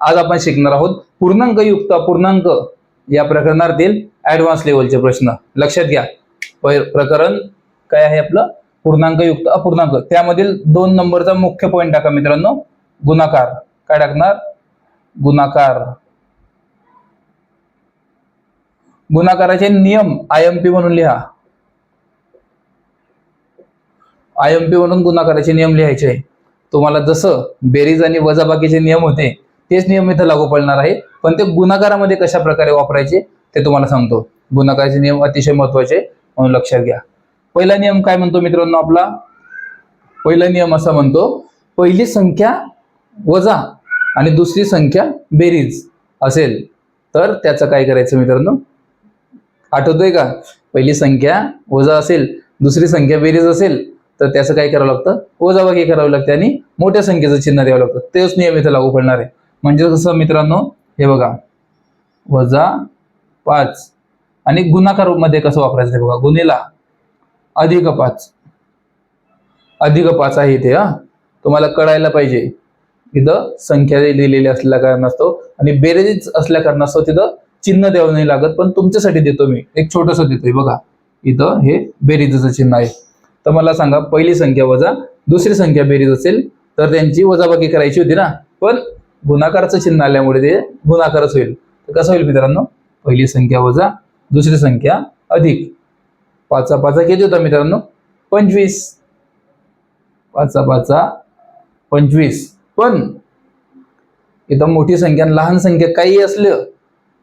आज आपण शिकणार आहोत पूर्णांक युक्त अपूर्णांक या प्रकरणातील ऍडव्हान्स लेवलचे प्रश्न. लक्षात घ्या. प्रकरण काय आहे आपलं? पूर्णांक युक्त अपूर्णांक. त्यामधील दोन नंबरचा मुख्य पॉईंट टाका मित्रांनो. गुणाकार. काय टाकणार? गुणाकार. गुणाकाराचे नियम आय एम पी म्हणून लिहा. आय एम पी म्हणून गुणाकाराचे नियम लिहायचे. तुम्हाला जसं बेरीज आणि वजाबाकीचे नियम होते तेच नियम इथं लागू पडणार आहे. पण ते गुणाकारामध्ये कशा प्रकारे वापरायचे ते तुम्हाला सांगतो. गुणाकाराचे नियम अतिशय महत्त्वाचे म्हणून लक्षात घ्या. पहिला नियम काय म्हणतो मित्रांनो आपला? पहिला नियम असा म्हणतो पहिली संख्या वजा आणि दुसरी संख्या बेरीज असेल. तर त्याचं काय करायचं मित्रांनो? आठवतोय का? पहिली संख्या वजा असेल दुसरी संख्या बेरीज असेल तर त्याचं काय करावं लागतं? वजाबाकी करावी लागते आणि मोठ्या संख्येचं चिन्ह द्यावं लागतं. तेच नियम इथे लागू पडणार आहे. म्हणजे कसं मित्रांनो हे बघा. वजा पाच. आणि गुणाकारमध्ये कसं वापरायचं ते बघा. गुन्हेला अधिक पाच. अधिक पाच आहे इथे हा. तुम्हाला कळायला पाहिजे. इथं संख्या दिलेली असल्या कारणास्तव आणि बेरेज असल्या कारणास्तव तिथं चिन्ह द्यावं नाही लागत पण तुमच्यासाठी देतो मी. एक छोटस देतोय बघा. इथं हे बेरीजचं चिन्ह आहे. तर मला सांगा पहिली संख्या वजा दुसरी संख्या बेरीज असेल तर त्यांची वजाबाकी करायची होती ना. पण गुणाकाराचं चिन्ह आल्यामुळे ते गुणाकारच होईल. तर कसं होईल मित्रांनो? पहिली संख्या वजा दुसरी संख्या अधिक. पाचा पाचा किती होता मित्रांनो? पंचवीस. पाचा पाचा पंचवीस. पण इथं मोठी संख्या आणि लहान संख्या काही असलं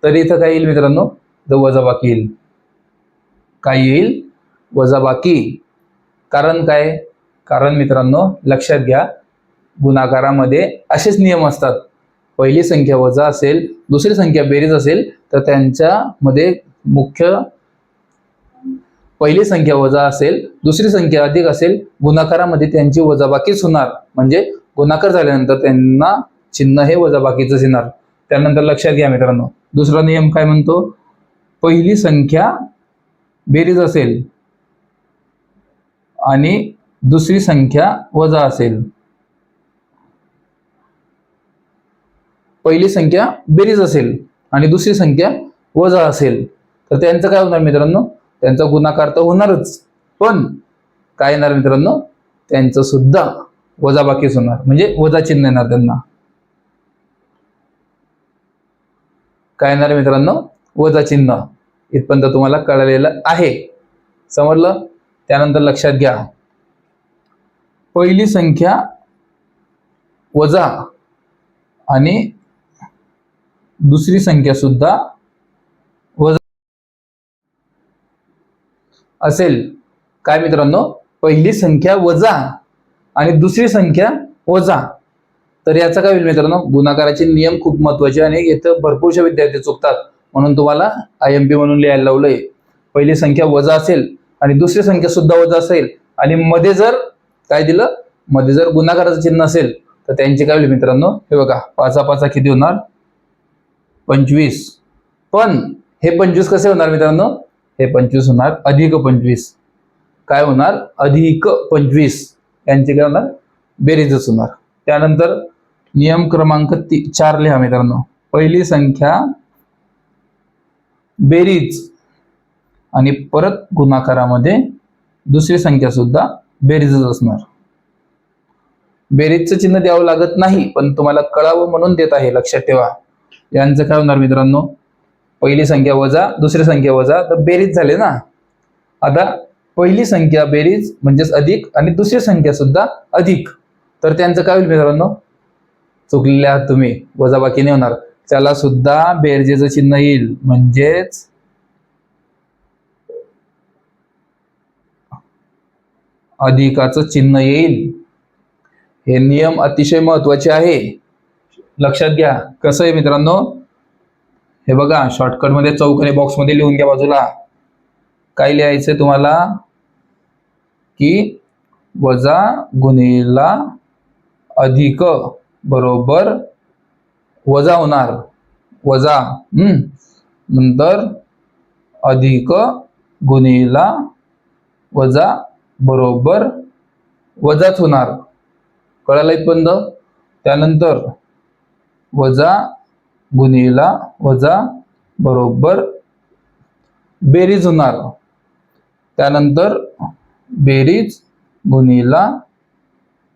तरी इथं काय येईल मित्रांनो? इथं वजाबाकी येईल. काय येईल? वजाबाकी कारण काय? कारण मित्रांनो लक्षात घ्या गुणाकारामध्ये असेच नियम असतात. पहिली संख्या वजा असेल दुसरी संख्या बेरीज असेल तर त्यांच्यामध्ये मुख्य पहिली संख्या वजा असेल दुसरी संख्या अधिक असेल गुणाकारामध्ये त्यांची वजाबाकीच होणार म्हणजे गुणाकार झाल्यानंतर त्यांना चिन्ह हे वजाबाकीचंच येणार. त्यानंतर लक्षात घ्या मित्रांनो. दुसरा नियम काय म्हणतो? पहिली संख्या बेरीज असेल आणि दुसरी संख्या वजा असेल. पहिली संख्या बेरीज असेल आणि दुसरी संख्या वजा असेल. तर त्यांचं काय होणार मित्रांनो? त्यांचा गुणाकार तर होणारच. पण काय येणार मित्रांनो? त्यांचं सुद्धा वजाबाकीच होणार. म्हणजे वजा चिन्ह येणार त्यांना. काय येणार मित्रांनो? वजा चिन्ह. इथपर्यंत तुम्हाला कळलेलं आहे. समजलं? त्यानंतर लक्षात घ्या. पहिली संख्या वजा आणि दुसरी संख्या सुद्धा वजा असेल. काय मित्रांनो? पहिली संख्या वजा आणि दुसरी संख्या वजा. तर याचा काय होईल मित्रांनो? गुणाकाराचे नियम खूप महत्त्वाचे आणि इथं भरपूरशा विद्यार्थी चुकतात. म्हणून तुम्हाला आय एम पी म्हणून लिहायला लावलंय. पहिली संख्या वजा असेल आणि दुसरी संख्या सुद्धा वजा असेल. आणि मध्ये जर काय दिलं? मध्ये जर गुणाकाराचं चिन्ह असेल तर त्यांचे काय होईल मित्रांनो? हे बघा पाचा पाचा किती होणार? पंचवीस. पण हे पंचवीस कसे होणार मित्रांनो? हे पंचवीस होणार अधिक पंचवीस. काय होणार? अधिक पंचवीस. यांचे काय होणार? बेरीजच होणार. त्यानंतर नियम क्रमांक ती चार लिहा मित्रांनो. पहिली संख्या बेरीज. आणि परत गुणाकारामध्ये दुसरी संख्या सुद्धा बेरीजच असणार. बेरीजचं चिन्ह द्यावं लागत नाही पण तुम्हाला कळावं म्हणून देत आहे. लक्षात ठेवा. यांचं काय होणार मित्रांनो? पहिली संख्या वजा दुसरी संख्या वजा तर बेरीज झाले ना? आता पहिली संख्या बेरीज म्हणजेच अधिक आणि दुसरी संख्या सुद्धा अधिक. तर त्यांचं काय होईल मित्रांनो? चुकलेले आहात तुम्ही वजाबाकी नाही होणार. त्याला सुद्धा बेरजेचं चिन्ह येईल. म्हणजेच अधिकाचं चिन्ह येईल. हे नियम अतिशय महत्त्वाचे आहे. लक्षात घ्या. कसं आहे मित्रांनो? हे बघा शॉर्टकटमध्ये चौकने लिहून घ्या बाजूला. काय लिहायचं तुम्हाला? की वजा गुणिला अधिक बरोबर वजा होणार. वजा नंतर अधिक गुन्हेला वजा बरोबर वजाच होणार. कळालं इथपर्यंत त्यानंतर वजा गुणिला वजा बरोबर बेरीज होणार. त्यानंतर बेरीज गुणिला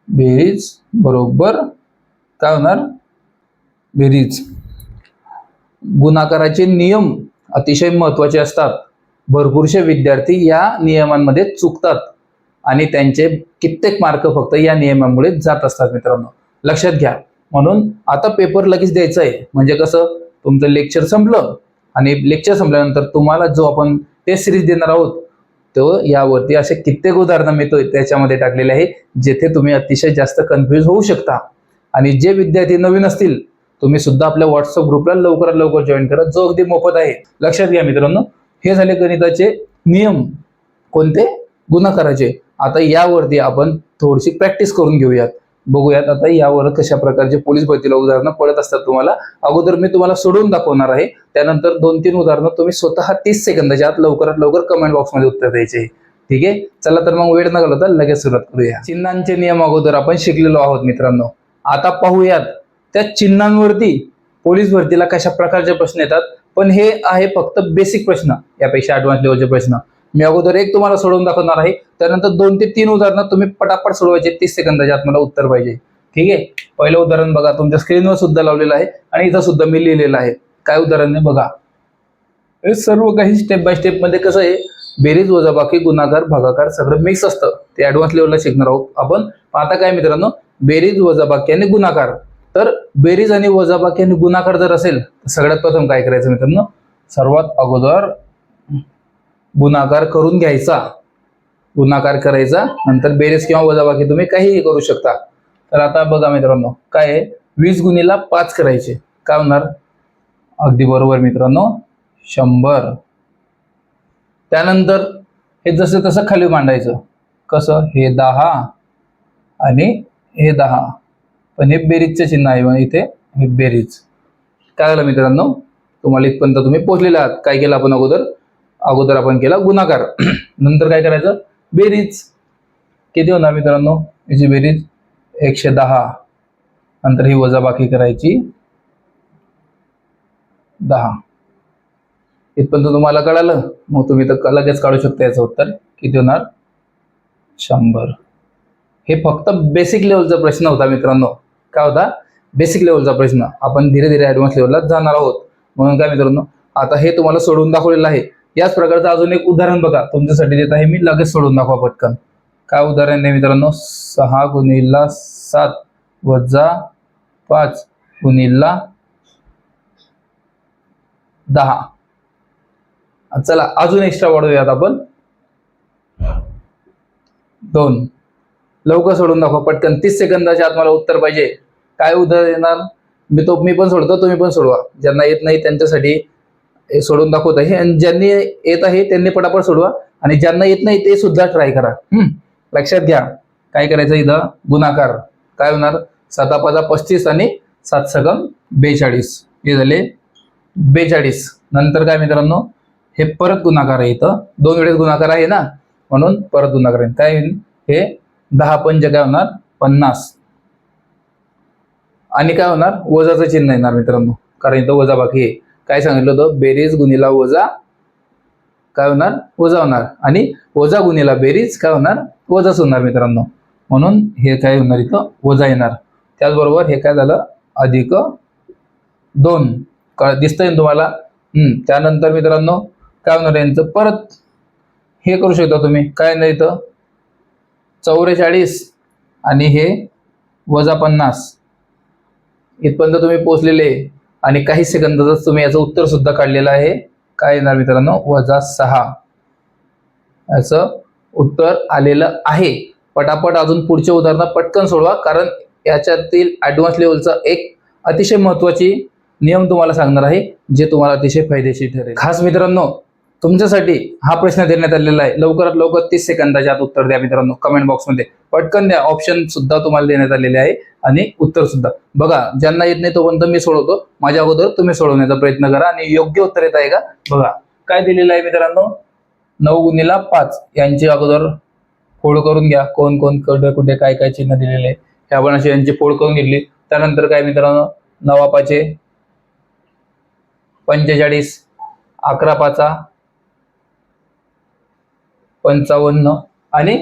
बेरीज बरोबर काय होणार? बेरीज. गुणाकाराचे नियम अतिशय महत्त्वाचे असतात. भरपूरसे विद्यार्थी या नियमांमध्ये चुकतात आणि त्यांचे कित्येक मार्क फक्त या नियमामुळे जात असतात मित्रांनो. लक्षात घ्या. म्हणून आता पेपर लगेच द्यायचा आहे म्हणजे कसं तुमचं लेक्चर संपलं आणि लेक्चर संपल्यानंतर तुम्हाला जो आपण टेस्ट सिरीज देणार आहोत तो यावरती असे कित्येक उदाहरणं मी तो त्याच्यामध्ये टाकलेले आहे जेथे तुम्ही अतिशय जास्त कन्फ्युज होऊ शकता. आणि जे विद्यार्थी नवीन असतील तुम्ही सुद्धा आपल्या व्हॉट्सअप ग्रुपला लवकरात लवकर जॉईन करा. जो अगदी मोफत आहे. लक्षात घ्या मित्रांनो हे झाले गणिताचे नियम. कोणते? गुन्हा करायचे आता यावरती आपण थोडीशी प्रॅक्टिस करून घेऊयात. बघूयात आता यावर कशा प्रकारचे पोलीस भरतीला उदाहरणं पडत असतात तुम्हाला. अगोदर मी तुम्हाला सोडून दाखवणार आहे. त्यानंतर दोन तीन उदाहरणं तुम्ही स्वतः तीस सेकंदाच्या आत लवकरात लवकर कमेंट बॉक्समध्ये उत्तर द्यायचे. ठीक आहे? चला तर मग वेळ न घालवता लगेच सुरुवात करूया. चिन्हांचे नियम अगोदर आपण शिकलेलो आहोत मित्रांनो. आता पाहूयात त्या चिन्हांवरती पोलीस भरतीला कशा प्रकारचे प्रश्न येतात. पण हे आहे फक्त बेसिक प्रश्न. यापेक्षा ऍडव्हान्स लेवलचे प्रश्न. मी अगोदर एक तुम्हाला सोडवून दाखवणार आहे. त्यानंतर दोन ते तीन उदाहरणं तुम्ही पटापट सोडवायचे. तीस सेकंदाच्या आत मला उत्तर पाहिजे. ठीक आहे? पहिलं उदाहरण बघा. तुमच्या स्क्रीनवर सुद्धा लावलेलं आहे आणि इथं सुद्धा मी लिहिलेलं आहे. काय उदाहरण आहे बघा. हे सर्व काही स्टेप बाय स्टेपमध्ये कसं आहे? बेरीज वजाबाकी गुणाकार भागाकार सगळं मिक्स असतं. ते ऍडव्हान्स लेवलला शिकणार आहोत आपण. आता काय मित्रांनो? बेरीज वजाबाकी आणि गुणाकार तर बेरीज आणि वजाबाकी आणि गुणाकार जर असेल तर सगळ्यात प्रथम काय करायचं मित्रांनो? सर्वात अगोदर गुणाकार करून घ्यायचा. गुणाकार करायचा नंतर बेरीज किंवा वजाबाकी तुम्ही काहीही करू शकता. तर आता बघा मित्रांनो काय आहे? वीस गुणीला पाच करायचे. काय होणार? अगदी बरोबर मित्रांनो शंभर. त्यानंतर हे जसं तसं खाली मांडायचं. कसं? हे दहा आणि हे दहा. पण हे बेरीजचे चिन्ह आहे म्हणजे इथे हे बेरीज. काय झालं मित्रांनो? तुम्हाला इथपर्यंत तुम्ही पोहोचलेला आहात. काय केलं आपण अगोदर? अगोदर आपण केला गुणाकार. नंतर काय करायचं? बेरीज. किती होणार मित्रांनो? याची बेरीज एकशे दहा. नंतर ही वजाबाकी करायची दहा. इथपर्यंत तुम्हाला कळालं? मग तुम्ही तर लगेच काढू शकता याचं उत्तर. किती होणार? शंभर. हे फक्त बेसिक लेवलचा प्रश्न होता मित्रांनो. काय होता? बेसिक लेवलचा प्रश्न. आपण धीरे धीरे ऍडव्हान्स लेवलला जाणार आहोत. म्हणून काय मित्रांनो? आता हे तुम्हाला सोडवून दाखवलेलं आहे. याच प्रकारचं अजून एक उदाहरण बघा. तुमच्यासाठी देत आहे मी. लगेच सोडून दाखवा पटकन. काय उदाहरण आहे मित्रांनो? सहा गुणिला सात वजा पाच गुणिला दहा. चला अजून एक्स्ट्रा वाढवूयात आपण. दोन. लवकर सोडून दाखवा पटकन. तीस सेकंदाच्या आत मला उत्तर पाहिजे. काय उदाहरण येणार? मी तो मी पण सोडतो तुम्ही पण सोडवा. ज्यांना येत नाही त्यांच्यासाठी हे सोडून दाखवत आहे आणि ज्यांनी येत आहे त्यांनी पटापट सोडवा. आणि ज्यांना येत नाही ते सुद्धा ट्राय करा. लक्षात घ्या. काय करायचं इथं? गुणाकार. काय होणार? साता पाचा पस्तीस आणि सात सगम बेचाळीस. हे झाले बेचाळीस. नंतर काय मित्रांनो? हे परत गुणाकार आहे इथं. दोन वेळेस गुणाकार आहे ना? म्हणून परत गुणाकार आहे. काय होईल? हे दहा पंच काय होणार? पन्नास. आणि काय होणार? वजाचं चिन्ह येणार मित्रांनो. कारण इथं वजा बाकी आहे. काय सांगितलं होतं? बेरीज गुणिला वजा काय होणार? वजा होणार. आणि वजा गुणिला बेरीज काय होणार? वजाच होणार मित्रांनो. म्हणून हे काय होणार इथं? वजा येणार. त्याचबरोबर हे काय झालं? अधिक दोन. कळ दिसतंय तुम्हाला? हम्म. त्यानंतर मित्रांनो काय होणार यांचं? परत हे करू शकता तुम्ही. काय नाही इथं? चौवेचाळीस आणि हे वजा पन्नास. इथपर्यंत तुम्ही पोचलेले आणि काही सेकंदातच तुम्ही याचं उत्तर सुद्धा काढलेलं आहे काय येणार मित्रांनो? वजा सहा. याचं उत्तर आलेलं आहे. पटापट अजून पुढचे उदाहरणं पटकन सोडवा कारण याच्यातील ॲडव्हान्स लेवलचा एक अतिशय महत्वाची नियम तुम्हाला सांगणार आहे जे तुम्हाला अतिशय फायदेशीर ठरेल. खास मित्रांनो तुमच्यासाठी हा प्रश्न देण्यात आलेला आहे. लवकरात लवकर तीस सेकंदाच्या आत उत्तर द्या मित्रांनो. कमेंट बॉक्समध्ये पटकन द्या. ऑप्शन सुद्धा तुम्हाला देण्यात आलेले आहे आणि उत्तर सुद्धा. बघा ज्यांना येत नाही तोपर्यंत मी सोडवतो. माझ्या अगोदर तुम्ही सोडवण्याचा प्रयत्न करा आणि योग्य उत्तर येत आहे का? बघा. काय दिलेलं आहे मित्रांनो? नऊ गुणीला पाच. यांची अगोदर फोड करून घ्या. कोण कोण कुठे कुठे काय काय चिन्ह दिलेले आहे. हे आपण अशी यांची फोड करून घेतली. त्यानंतर काय मित्रांनो? नवा पाचे पंचेचाळीस अकरा पाचा पंचावन्न आणि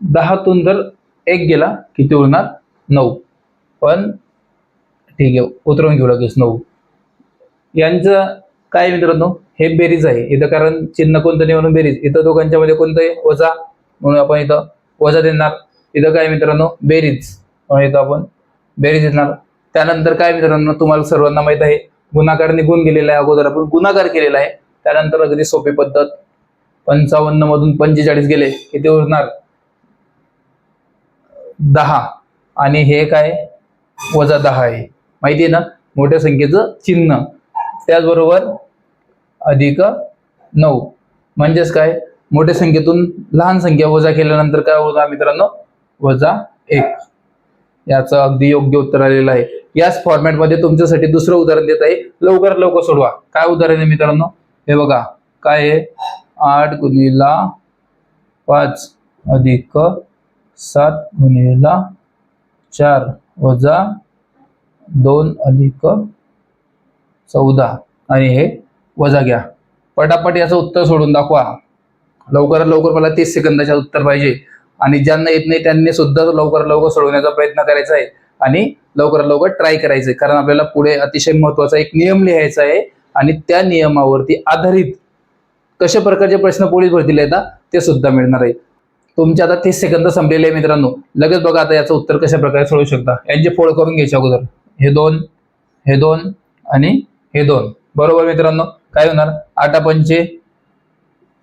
दहातून जर एक गेला किती उरणार? नऊ. पण ठीक आहे उतरवून घेऊ लगेच नऊ. यांचं काय मित्रांनो? हे बेरीज आहे. इथं कारण चिन्ह कोणतं नाही म्हणून बेरीज. इथं दोघांच्या मध्ये कोणतं आहे वजा म्हणून आपण इथं वजा देणार. इथं काय मित्रांनो? बेरीज. म्हणून इथं आपण बेरीज देणार. त्यानंतर काय मित्रांनो? तुम्हाला सर्वांना माहीत आहे गुणाकार निघून गेलेला आहे अगोदर. आपण गुणाकार केलेला आहे. त्यानंतर अगदी सोपी पद्धत. पंचावन्न मधून पंचेचाळीस गेले किती उरणार. दहा. आणि हे काय? वजा दहा आहे. माहिती आहे ना? मोठ्या संख्येचं चिन्ह. त्याचबरोबर अधिक नऊ. म्हणजेच काय? मोठ्या संख्येतून लहान संख्या वजा केल्यानंतर काय होणार मित्रांनो? वजा एक. याचं अगदी योग्य उत्तर आलेलं आहे. याच फॉर्मॅटमध्ये तुमच्यासाठी दुसरं उदाहरण देत आहे. लवकरात लवकर सोडवा. काय उदाहरण आहे मित्रांनो? हे बघा. काय आहे? आठ गुणिला पाच अधिक सात गुणिला चार वजा दोन अधिक चौदा. आणि हे वजा घ्या. पटापट याचं उत्तर सोडून दाखवा. लवकरात लवकर मला तीस सेकंदाच्या उत्तर पाहिजे. आणि ज्यांना येत नाही त्यांनी सुद्धा लवकरात लवकर सोडवण्याचा प्रयत्न करायचा आहे. आणि लवकरात लवकर ट्राय करायचं आहे. कारण आपल्याला पुढे अतिशय महत्त्वाचा एक नियम लिहायचा आहे. आणि त्या नियमावरती आधारित कशा प्रकारचे प्रश्न पोलीस भरतीला येतात ते सुद्धा मिळणार आहे. तुमचे आता तीस सेकंद संपलेले आहे मित्रांनो. लगेच बघा आता याचं उत्तर कशा प्रकारे सोडवू शकता. यांचे फोड करून घ्यायचे अगोदर. हे दोन हे दोन आणि हे दोन. बरोबर मित्रांनो? काय होणार? आठा पंचे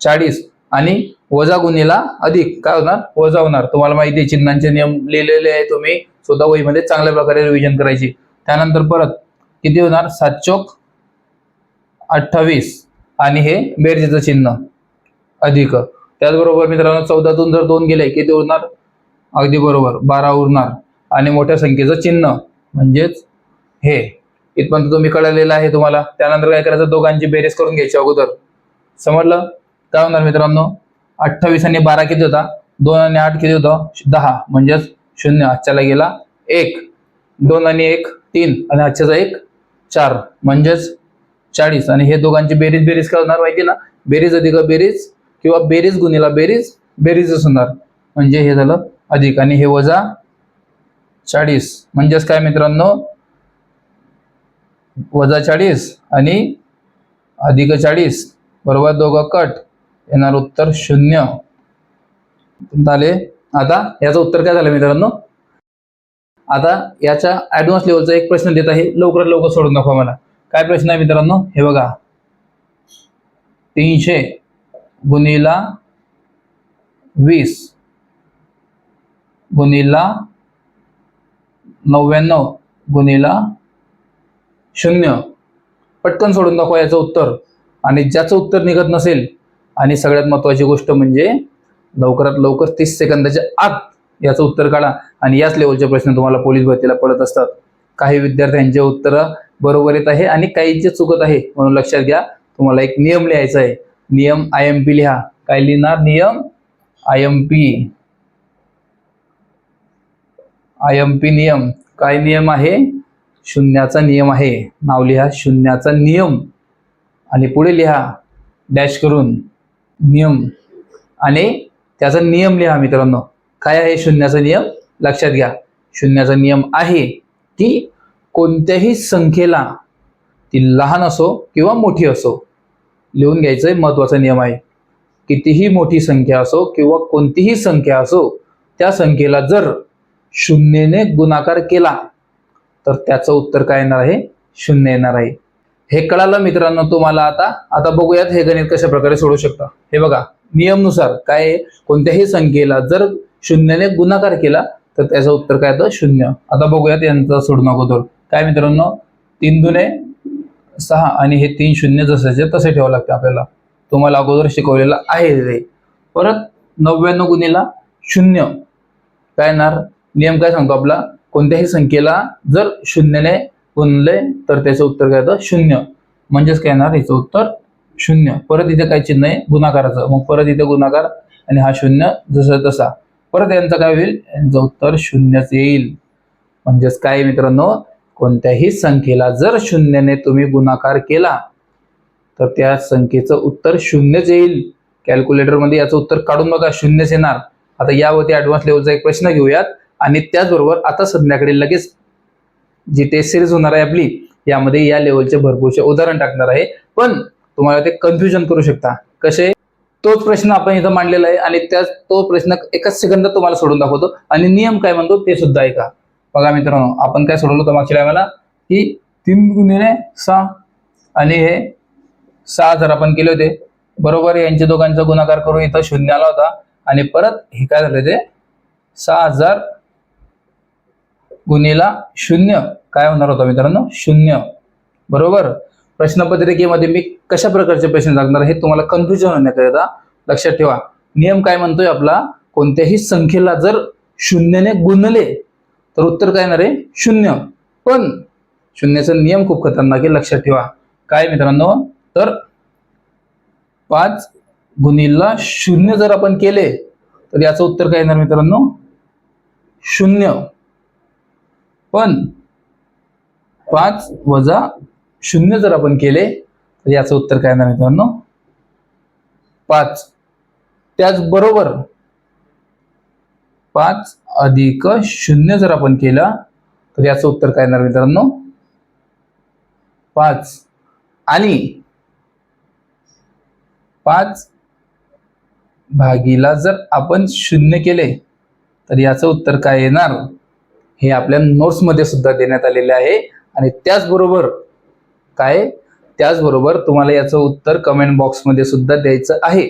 चाळीस आणि वजा गुन्हेला अधिक. काय होणार? वजा होणार. तुम्हाला माहिती आहे चिन्हांचे नियम लिहिलेले आहे तुम्ही. स्वतः वहीमध्ये चांगल्या प्रकारे रिव्हिजन करायची. त्यानंतर परत किती होणार? सात चौक अठ्ठावीस. आणि हे बेरजेचं चिन्ह अधिक. त्याचबरोबर मित्रांनो चौदातून जर दोन गेले किती उरणार? अगदी बरोबर बारा उरणार. आणि मोठ्या संख्येचं चिन्ह म्हणजेच हे. इथपर्यंत तुम्ही कळलेलं आहे तुम्हाला. त्यानंतर काय करायचं? दोघांची बेरीज करून घ्यायची अगोदर. समजलं? काय होणार मित्रांनो? अठ्ठावीस आणि बारा किती होता? दोन आणि आठ किती होतं? दहा. म्हणजेच शून्य. आजच्याला गेला एक. दोन आणि एक तीन. आणि आजच्याचा एक चार. म्हणजेच चाळीस. आणि हे दोघांची बेरीज बेरीज काय होणार माहिती ना? बेरीज अधिक बेरीज किंवा बेरीज गुन्हेला बेरीज बेरीजच होणार. म्हणजे हे झालं अधिक. आणि हे वजा चाळीस. म्हणजेच काय मित्रांनो? वजा चाळीस आणि अधिक चाळीस. बरोबर? दोघं कट. येणार उत्तर शून्य. झाले? आता याचं उत्तर काय झालं मित्रांनो? आता याच्या ऍडव्हान्स लेवलचा एक प्रश्न देत आहे. लवकरात लवकर सोडून दाखवा मला. काय प्रश्न आहे मित्रांनो? हे बघा. तीनशे गुणिला वीस गुणिला नव्याण्णव गुणिला शून्य. पटकन सोडून दाखवा याचं उत्तर. आणि ज्याचं उत्तर निघत नसेल आणि सगळ्यात महत्वाची गोष्ट म्हणजे लवकरात लवकर तीस सेकंदाच्या आत याचं उत्तर काढा. आणि याच लेवलचे प्रश्न तुम्हाला पोलीस भरतीला पडत असतात. काही विद्यार्थ्यांचे उत्तर बरोबर येत आहे आणि काहीचे चुकत आहे म्हणून लक्षात घ्या. तुम्हाला एक नियम लिहायचा आहे. नियम आय एम पी लिहा. काय लिहिणार? नियम I M P I M P नियम. काय नियम आहे? शून्याचा नियम आहे. नाव लिहा. शून्याचा नियम. आणि पुढे लिहा. डॅश करून. नियम. आणि त्याचा नियम लिहा मित्रांनो. काय आहे शून्याचा नियम? लक्षात घ्या. शून्याचा नियम आहे. की कोणत्याही संख्येला ती लहान असो किंवा मोठी असो लिहून घ्यायचं महत्त्वाचा नियम आहे. कितीही मोठी संख्या असो किंवा कोणतीही संख्या असो त्या संख्येला जर शून्यने गुणाकार केला तर त्याचं उत्तर काय येणार आहे? शून्य येणार आहे. हे कळालं मित्रांनो तुम्हाला आता? आता बघूयात हे गणित कशा प्रकारे सोडू शकता. हे बघा नियमनुसार काय आहे? कोणत्याही संख्येला जर शून्याने गुणाकार केला तर त्याचं उत्तर काय येतं शून्य. आता बघूयात यांचं सोडून अगोदर काय मित्रांनो? तीन दुने सहा आणि हे तीन शून्य जसेचे तसे ठेवावं लागते आपल्याला. तुम्हाला अगोदर शिकवलेलं आहे रे परत नव्याण्णव गुन्हेला शून्य. काय येणार? नियम काय सांगतो आपला? कोणत्याही संख्येला जर शून्यने गुणले तर त्याचं उत्तर काय येतं शून्य. म्हणजेच काय येणार? याचं उत्तर शून्य. परत इथे काय चिन्ह आहे गुणाकाराचं. मग परत इथे गुणाकार आणि हा शून्य जसा तसा. परत यांचं काय होईल? यांचं उत्तर शून्यच येईल. म्हणजेच काय मित्रांनो? कोणत्याही संख्येला जर शून्यने तुम्ही गुणाकार केला तर त्या संख्येचं उत्तर शून्यच येईल. कॅल्क्युलेटरमध्ये याचं उत्तर काढून बघा शून्यच येणार. आता यावरती ऍडव्हान्स लेवलचा एक प्रश्न घेऊयात. आणि त्याचबरोबर आता संध्याकाळी लगेच जी टेस्ट सिरीज होणार आहे आपली यामध्ये या लेवलचे भरपूरसे उदाहरण टाकणार आहे. पण तुम्हाला ते कन्फ्युजन करू शकता. कसे? तोच प्रश्न आपण इथं मांडलेला आहे आणि त्याच तो प्रश्न एकाच सेकंदात तुम्हाला सोडून दाखवतो. आणि नियम काय म्हणतो ते सुद्धा ऐका. बघा मित्रांनो आपण काय सोडवलं होतं मागच्या टायमाला की तीन गुणिले सहा आणि हे सहा जर आपण केले होते बरोबर यांच्या दोघांचा गुणाकार करून इथं शून्य आला होता. आणि परत हे काय झालं ते? सहा हजार गुन्हेला शून्य. काय होणार होता मित्रांनो? शून्य. बरोबर? प्रश्नपत्रिकेमध्ये मी कशा प्रकारचे प्रश्न टाकणार हे तुम्हाला कन्फ्युजन होण्याकरिता लक्षात ठेवा. नियम काय म्हणतोय आपला? कोणत्याही संख्येला जर शून्यने गुणले तर उत्तर काय येणार आहे? शून्य. पण शून्याचा नियम खूप खतरनाक आहे लक्षात ठेवा. काय मित्रांनो? तर पाच गुणीला शून्य जर आपण केले तर याचं उत्तर काय येणार मित्रांनो? शून्य. पण पाच वजा शून्य जर आपण केले तर याचं उत्तर काय येणार मित्रांनो? पाच. त्याचबरोबर पाच अधिक शून्य जर आपण केला तर याचं उत्तर काय येणार मित्रांनो? पाच. आणि पाच भागीला जर आपण शून्य केले तर याचं उत्तर काय येणार? हे आपल्या नोट्समध्ये सुद्धा देण्यात आलेले आहे. आणि त्याचबरोबर काय त्याचबरोबर तुम्हाला याचं उत्तर कमेंट बॉक्समध्ये सुद्धा द्यायचं आहे.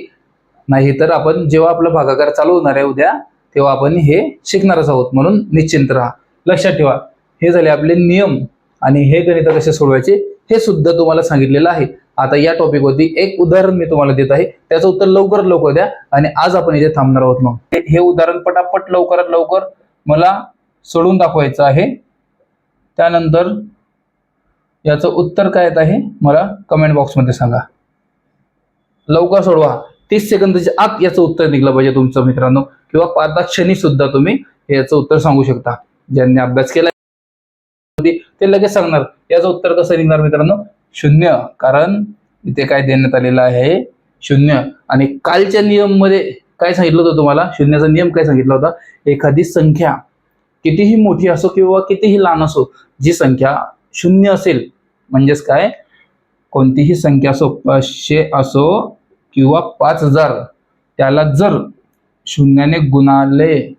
नाही तर आपण जेव्हा आपला भागाकार चालू होणार आहे उद्या तेव्हा आपण हे शिकणारच आहोत. म्हणून निश्चिंत राहा. लक्षात ठेवा. हे झाले आपले नियम आणि हे गणित कसे सोडवायचे हे सुद्धा तुम्हाला सांगितलेलं आहे. आता या टॉपिकवरती एक उदाहरण मी तुम्हाला देत आहे. त्याचं उत्तर लवकरात लवकर द्या आणि आज आपण इथे थांबणार आहोत मग. हे उदाहरण पटापट लवकरात लवकर मला सोडून दाखवायचं आहे. त्यानंतर याचं उत्तर काय येत आहे? मला कमेंट बॉक्समध्ये सांगा. लवकर सोडवा. तीस सेकंदाच्या आत याचं उत्तर निघलं पाहिजे तुमचं मित्रांनो. किंवा पाच क्षणी सुद्धा तुम्ही याचं उत्तर सांगू शकता. ज्यांनी अभ्यास केला ते लगेच सांगणार. याचं उत्तर कसं निघणार मित्रांनो? शून्य. कारण इथे काय देण्यात आलेलं आहे? शून्य. आणि कालच्या नियममध्ये काय सांगितलं होतं तुम्हाला? शून्याचा नियम काय सांगितला होता? एखादी संख्या कितीही मोठी असो किंवा कितीही लहान असो जी संख्या शून्य असेल. म्हणजेच काय? कोणतीही संख्या असो पाचशे असो किंवा पाच हजार त्याला जर शून्याने गुणाले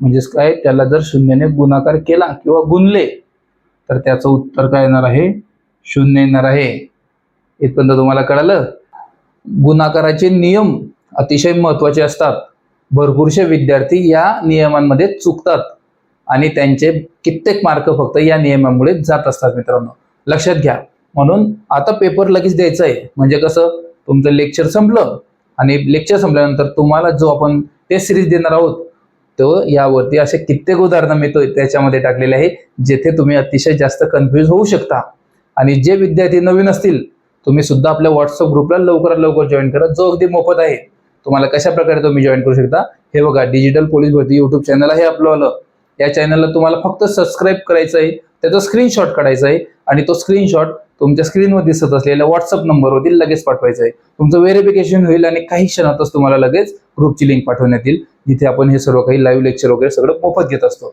म्हणजेच काय? त्याला जर शून्याने गुणाकार केला किंवा गुणले तर त्याचं उत्तर काय येणार आहे? शून्य येणार आहे. इथपर्यंत तुम्हाला कळालं? गुणाकाराचे नियम अतिशय महत्त्वाचे असतात. भरपूरसे विद्यार्थी या नियमांमध्ये चुकतात. आणि त्यांचे कित्येक मार्क फक्त या नियमामुळे जात असतात मित्रांनो. लक्षात घ्या. म्हणून आता पेपर लगेच द्यायचा आहे म्हणजे कसं? तुमचं लेक्चर संपलं आणि लेक्चर संपल्यानंतर तुम्हाला जो आपण टेस्ट सिरीज देणार आहोत तो यावरती असे कित्येक उदाहरणं मी तो त्याच्यामध्ये टाकलेले आहे जेथे तुम्ही अतिशय जास्त कन्फ्यूज होऊ शकता. आणि जे विद्यार्थी नवीन असतील तुम्ही सुद्धा आपल्या व्हॉट्सअप ग्रुपला लवकरात लवकर जॉईन करा. जो अगदी मोफत आहे. तुम्हाला कशा प्रकारे तुम्ही जॉईन करू शकता? हे बघा डिजिटल पोलीस भरती युट्यूब चॅनल आहे आपलं आलं या चॅनलला तुम्हाला फक्त सबस्क्राईब करायचं आहे त्याचा स्क्रीनशॉट काढायचा आहे आणि तो स्क्रीनशॉट तुमच्या स्क्रीनवर दिसत असलेल्या व्हॉट्सअप नंबरवरती लगेच पाठवायचा आहे. तुमचं व्हेरिफिकेशन होईल आणि काही क्षणातच तुम्हाला लगेच ग्रुपची लिंक पाठवण्यात येईल जिथे आपण हे सर्व काही लाईव्ह लेक्चर वगैरे सगळं मोफत घेत असतो.